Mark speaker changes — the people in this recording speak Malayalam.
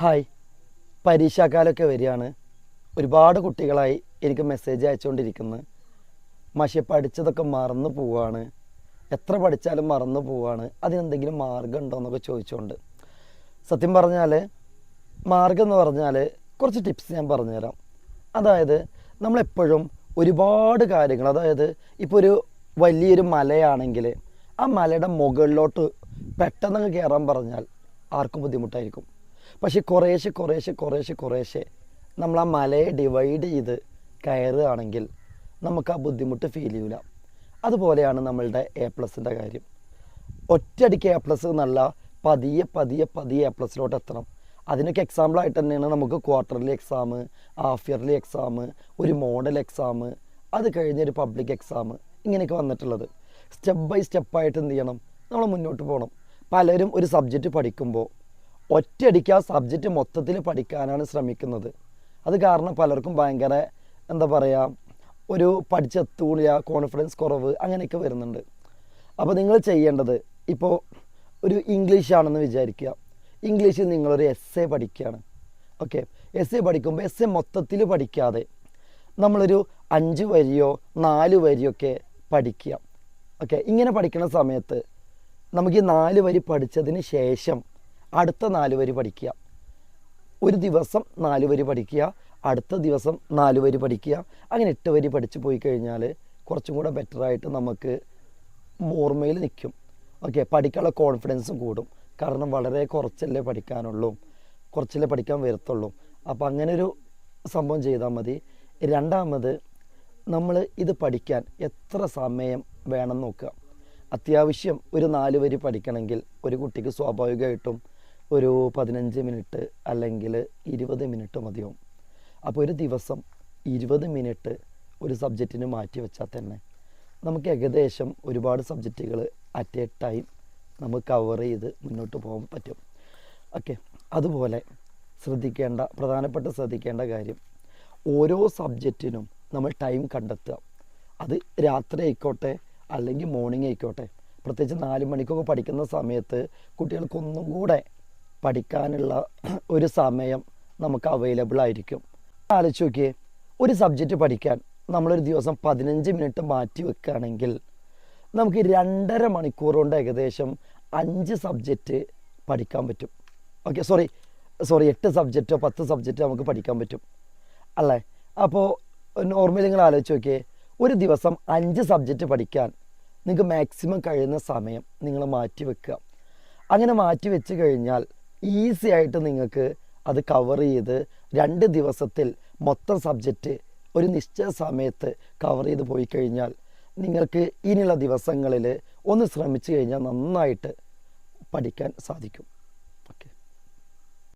Speaker 1: ഹായ്. പരീക്ഷാക്കാലമൊക്കെ വരികയാണ്. ഒരുപാട് കുട്ടികളായി എനിക്ക് മെസ്സേജ് അയച്ചുകൊണ്ടിരിക്കുന്നു. മാഷെ പഠിച്ചതൊക്കെ മറന്നു പോവാണ്. എത്ര പഠിച്ചാലും മറന്നു പോവാണ്. അതിനെന്തെങ്കിലും മാർഗം ഉണ്ടോ എന്നൊക്കെ ചോദിച്ചുകൊണ്ട്. സത്യം പറഞ്ഞാൽ മാർഗം എന്ന് പറഞ്ഞാൽ കുറച്ച് ടിപ്സ് ഞാൻ പറഞ്ഞുതരാം. അതായത് നമ്മളെപ്പോഴും ഒരുപാട് കാര്യങ്ങൾ അതായത് ഇപ്പോൾ ഒരു വലിയൊരു മലയാണെങ്കിൽ ആ മലയുടെ മുകളിലോട്ട് പെട്ടെന്ന് കയറാൻ പറഞ്ഞാൽ ആർക്കും ബുദ്ധിമുട്ടായിരിക്കും. പക്ഷേ കുറേശ്ശെ കുറേശ്ശെ കുറേശ്ശെ കുറേശ്ശെ നമ്മൾ ആ മലയെ ഡിവൈഡ് ചെയ്ത് കയറുകയാണെങ്കിൽ നമുക്ക് ആ ബുദ്ധിമുട്ട് ഫീൽ ചെയ്യില്ല അതുപോലെയാണ് നമ്മളുടെ എ പ്ലസിന്റെ കാര്യം. ഒറ്റയടിക്ക് എ പ്ലസ് നല്ല പതിയെ പതിയെ പതിയെ എ പ്ലസിലോട്ട് എത്തണം. അതിനൊക്കെ എക്സാമ്പിളായിട്ട് തന്നെയാണ് നമുക്ക് quarterly exam half yearly exam ഒരു മോഡൽ എക്സാം അത് കഴിഞ്ഞൊരു പബ്ലിക് എക്സാം ഇങ്ങനെയൊക്കെ വന്നിട്ടുള്ളത്. സ്റ്റെപ്പ് ബൈ സ്റ്റെപ്പായിട്ട് എന്ത് ചെയ്യണം? നമ്മൾ മുന്നോട്ട് പോകണം. പലരും ഒരു സബ്ജക്റ്റ് പഠിക്കുമ്പോൾ ഒറ്റയടിക്ക് ആ സബ്ജക്റ്റ് മൊത്തത്തിൽ പഠിക്കാനാണ് ശ്രമിക്കുന്നത്. അത് കാരണം പലർക്കും ഭയങ്കര എന്താ പറയുക ഒരു പഠിച്ചെത്തൂല കോൺഫിഡൻസ് കുറവ് അങ്ങനെയൊക്കെ വരുന്നുണ്ട്. അപ്പോൾ നിങ്ങൾ ചെയ്യേണ്ടത് ഇപ്പോൾ ഒരു ഇംഗ്ലീഷ് ആണെന്ന് വിചാരിക്കുക. ഇംഗ്ലീഷിൽ നിങ്ങളൊരു എസ് എ പഠിക്കുകയാണ്. ഓക്കെ എസ് എ പഠിക്കുമ്പോൾ എസ് എ മൊത്തത്തിൽ പഠിക്കാതെ നമ്മളൊരു അഞ്ച് വരിയോ നാല് വരിയോ ഒക്കെ പഠിക്കുക. ഓക്കെ ഇങ്ങനെ പഠിക്കുന്ന സമയത്ത് നമുക്ക് ഈ നാല് വരി പഠിച്ചതിന് ശേഷം അടുത്ത നാല് വരി പഠിക്കുക. ഒരു ദിവസം നാല് വരി പഠിക്കുക. അടുത്ത ദിവസം നാല് വരി പഠിക്കുക. അങ്ങനെ എട്ട് വരി പഠിച്ചു പോയി കഴിഞ്ഞാൽ കുറച്ചും കൂടെ ബെറ്ററായിട്ട് നമുക്ക് ഓർമ്മയിൽ നിൽക്കും. ഓക്കെ പഠിക്കാനുള്ള കോൺഫിഡൻസും കൂടും. കാരണം വളരെ കുറച്ചല്ലേ പഠിക്കാനുള്ളൂ. കുറച്ചല്ലേ പഠിക്കാൻ വരത്തുള്ളൂ. അപ്പോൾ അങ്ങനെ ഒരു സംഭവം ചെയ്താൽ മതി. രണ്ടാമത് നമ്മൾ ഇത് പഠിക്കാൻ എത്ര സമയം വേണം നോക്കുക. അത്യാവശ്യം ഒരു നാല് വരി പഠിക്കണമെങ്കിൽ ഒരു കുട്ടിക്ക് സ്വാഭാവികമായിട്ടും ഒരു പതിനഞ്ച് മിനിറ്റ് അല്ലെങ്കിൽ ഇരുപത് മിനിറ്റ് മതിയാവും. അപ്പോൾ ഒരു ദിവസം ഇരുപത് മിനിറ്റ് ഒരു സബ്ജക്റ്റിന് മാറ്റി വെച്ചാൽ തന്നെ നമുക്ക് ഏകദേശം ഒരുപാട് സബ്ജക്റ്റുകൾ അറ്റ് എ ടൈം നമുക്ക് കവർ ചെയ്ത് മുന്നോട്ട് പോകാൻ പറ്റും. ഓക്കെ അതുപോലെ ശ്രദ്ധിക്കേണ്ട പ്രധാനപ്പെട്ട ശ്രദ്ധിക്കേണ്ട കാര്യം ഓരോ സബ്ജക്റ്റിനും നമ്മൾ ടൈം കണ്ടെത്തുക. അത് രാത്രി ആയിക്കോട്ടെ അല്ലെങ്കിൽ മോർണിംഗ് ആയിക്കോട്ടെ. പ്രത്യേകിച്ച് നാല് മണിക്കൊക്കെ പഠിക്കുന്ന സമയത്ത് കുട്ടികൾക്കൊന്നും കൂടെ പഠിക്കാനുള്ള ഒരു സമയം നമുക്ക് അവൈലബിൾ ആയിരിക്കും. ആലോചിച്ച് നോക്കിയേ ഒരു സബ്ജക്റ്റ് പഠിക്കാൻ നമ്മളൊരു ദിവസം പതിനഞ്ച് മിനിറ്റ് മാറ്റി വെക്കുകയാണെങ്കിൽ നമുക്ക് രണ്ടര മണിക്കൂർ കൊണ്ട് ഏകദേശം അഞ്ച് സബ്ജക്റ്റ് പഠിക്കാൻ പറ്റും. ഓക്കെ സോറി സോറി എട്ട് സബ്ജക്റ്റോ പത്ത് സബ്ജക്റ്റോ നമുക്ക് പഠിക്കാൻ പറ്റും. അല്ലേ? അപ്പോൾ നോർമലി നിങ്ങൾ ആലോചിച്ച് നോക്കിയേ ഒരു ദിവസം അഞ്ച് സബ്ജക്റ്റ് പഠിക്കാൻ നിങ്ങൾക്ക് മാക്സിമം കഴിയുന്ന സമയം നിങ്ങൾ മാറ്റി വെക്കുക. അങ്ങനെ മാറ്റി വെച്ച് കഴിഞ്ഞാൽ ഈസി ആയിട്ട് നിങ്ങൾക്ക് അത് കവർ ചെയ്ത് രണ്ട് ദിവസത്തിൽ മൊത്തം സബ്ജക്റ്റ് ഒരു നിശ്ചയ സമയത്ത് കവർ ചെയ്ത് പോയി കഴിഞ്ഞാൽ നിങ്ങൾക്ക് ഇനിയുള്ള ദിവസങ്ങളിൽ ഒന്ന് ശ്രമിച്ചു കഴിഞ്ഞാൽ നന്നായിട്ട് പഠിക്കാൻ സാധിക്കും.